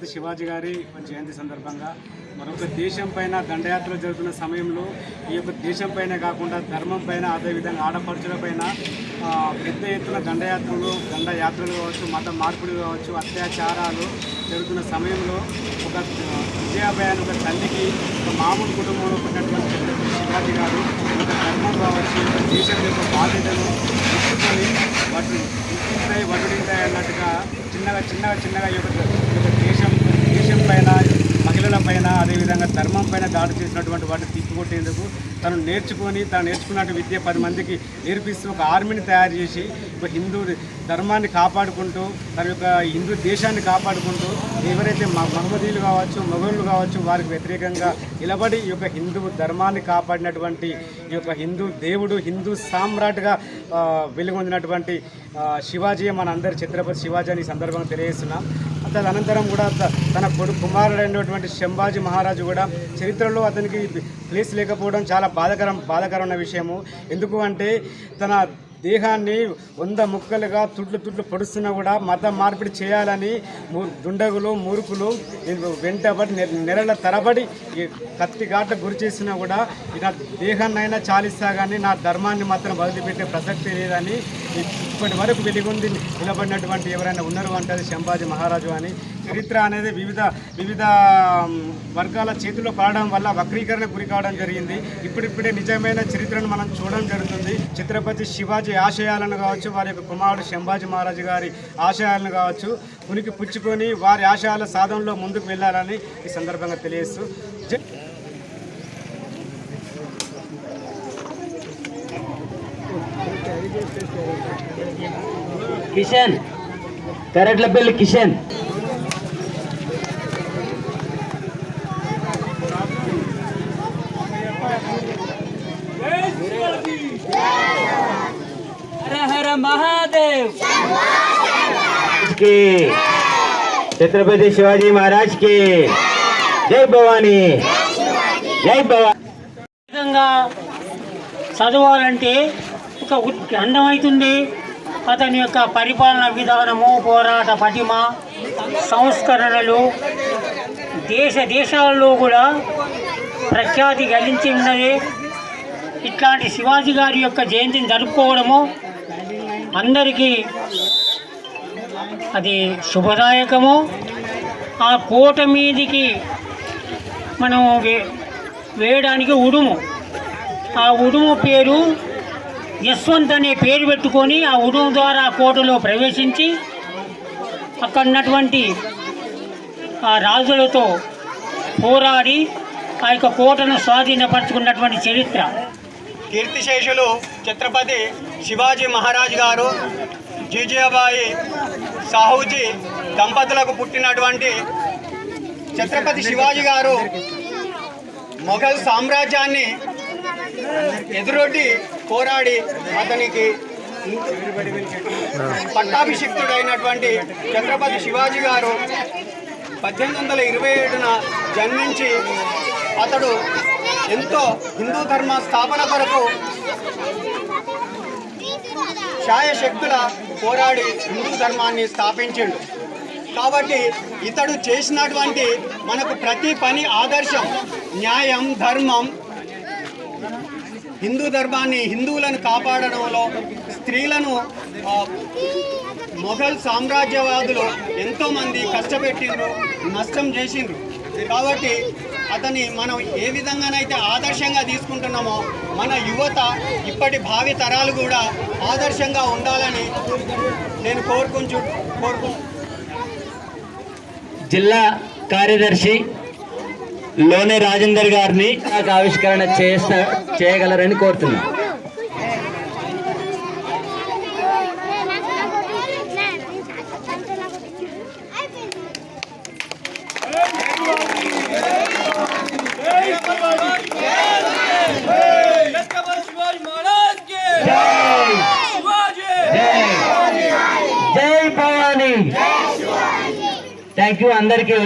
ఛత్రపతి శివాజీ గారి జయంతి సందర్భంగా మరొక దేశం పైన దండయాత్రలు జరుగుతున్న సమయంలో ఈ యొక్క దేశం పైన కాకుండా ధర్మం పైన అదేవిధంగా ఆడపడుచుల పైన పెద్ద ఎత్తున దండయాత్రలు దండయాత్రలు కావచ్చు మత మార్పులు కావచ్చు అత్యాచారాలు జరుగుతున్న సమయంలో ఒక విజయాభయాన్ని ఒక తల్లికి ఒక మామూలు కుటుంబంలో ఉన్నటువంటి శివాజీ గారు ఒక ధర్మం కావచ్చు ఒక దేశం యొక్క బాధ్యతను ఎత్తుకొని వాటిని ఇంటింటాయి వడ్డింటాయి అన్నట్టుగా చిన్నగా చిన్నగా చిన్నగా ఈ యొక్క పైన మహిళల పైన అదేవిధంగా ధర్మం పైన దాడి చేసినటువంటి వాటిని తిప్పికొట్టేందుకు తను నేర్చుకొని తను నేర్చుకున్నట్టు విద్య పది మందికి నేర్పిస్తూ ఒక ఆర్మీని తయారు చేసి హిందూ ధర్మాన్ని కాపాడుకుంటూ తన యొక్క హిందూ దేశాన్ని కాపాడుకుంటూ ఎవరైతే మ- మహమ్మదీయులు కావచ్చు మొఘలు కావచ్చు వారికి వ్యతిరేకంగా నిలబడి ఈ యొక్క హిందూ ధర్మాన్ని కాపాడినటువంటి ఈ యొక్క హిందూ దేవుడు హిందూ సామ్రాట్గా వెలుగొందినటువంటి శివాజీ మన అందరి ఛత్రపతి శివాజీ అని సందర్భంగా తెలియజేస్తున్నాం. తదనంతరం కూడా త- తన కొడుకు కుమారుడైనటువంటి శంభాజీ మహారాజు కూడా చరిత్రలో అతనికి ప్లేస్ లేకపోవడం చాలా బాధకరం బాధకరమైన విషయము. ఎందుకు అంటే తన దేహాన్ని వంద ముక్కలుగా తుట్లు తుట్లు పొడుస్తున్నా కూడా మత మార్పిడి చేయాలని దుండగులు మూర్ఖులు వెంటబడి నెలల తరబడి కత్తి ఘాట్ల గురి చేసినా కూడా నా దేహాన్నైనా చాలిస్తా కానీ నా ధర్మాన్ని మాత్రం వదిలిపెట్టే ప్రసక్తి లేదని ఇప్పటి వరకు వెలిగొంది నిలబడినటువంటి ఎవరైనా ఉన్నారు అంటే శంభాజీ మహారాజు అని. చరిత్ర అనేది వివిధ వివిధ వర్గాల చేతిలో పడడం వల్ల వక్రీకరణ గురి కావడం జరిగింది. ఇప్పుడిప్పుడే నిజమైన చరిత్రను మనం చూడడం జరుగుతుంది. ఛత్రపతి శివాజీ ఆశయాలను కావచ్చు వారి యొక్క కుమారుడు శంభాజీ మహారాజు గారి ఆశయాలను కావచ్చు ఉనికి పుచ్చుకొని వారి ఆశయాల సాధనలో ముందుకు వెళ్ళాలని ఈ సందర్భంగా తెలియజేస్తూ కిషన్ కిషన్ కరట్లపల్లి కిషన్. కి ఛత్రపతి శివాజీ మహారాజ్కి జై భవానీ జై భవానీ విధంగా చదవాలంటే ఒక ఉత్- అందమవుతుంది అతని యొక్క పరిపాలన విధానము పోరాట పటిమ సంస్కరణలు దేశ దేశాలలో కూడా ప్రఖ్యాతి గడించి ఉన్నది. ఇట్లాంటి శివాజీ గారి యొక్క జయంతిని జరుపుకోవడము అందరికీ అది శుభదాయకము. ఆ కోట మీదికి మనం వే- వేయడానికి ఉడుము. ఆ ఉడుము పేరు యశ్వంత్ అనే పేరు పెట్టుకొని ఆ ఉడుము ద్వారా ఆ కోటలో ప్రవేశించి అక్కడ ఉన్నటువంటి ఆ రాజులతో పోరాడి ఆ యొక్క కోటను స్వాధీనపరచుకున్నటువంటి చరిత్ర. కీర్తిశేషులు ఛత్రపతి శివాజీ మహారాజ్ గారు జీజాబాయి సాహూజీ దంపతులకు పుట్టినటువంటి ఛత్రపతి శివాజీ గారు మొఘల్ సామ్రాజ్యాన్ని ఎదురొడ్డి పోరాడి అతనికి పట్టాభిషిక్తుడైనటువంటి ఛత్రపతి శివాజీ గారు పద్దెనిమిది వందల ఇరవై ఏడున జన్మించి అతడు ఎంతో హిందూ ధర్మ స్థాపన కొరకు శాయశక్తుల పోరాడి హిందూ ధర్మాన్ని స్థాపించిండు. కాబట్టి ఇతడు చేసినటువంటి మనకు ప్రతి పని ఆదర్శం న్యాయం ధర్మం హిందూ ధర్మాన్ని హిందువులను కాపాడడంలో స్త్రీలను మొఘల్ సామ్రాజ్యవాదులు ఎంతోమంది కష్టపెట్టిండ్రు నష్టం చేసిండ్రు. కాబట్టి అతన్ని మనం ఏ విధంగానైతే ఆదర్శంగా తీసుకుంటున్నామో మన యువత ఇప్పటి భావి తరాలు కూడా ఆదర్శంగా ఉండాలని నేను కోరుకుంచు కోరుకు జిల్లా కార్యదర్శి లోనే రాజేందర్ గారిని నాకు ఆవిష్కరణ చేస్తా చేయగలరని కోరుతున్నాను. థ్యాంక్ యూ అందరికీ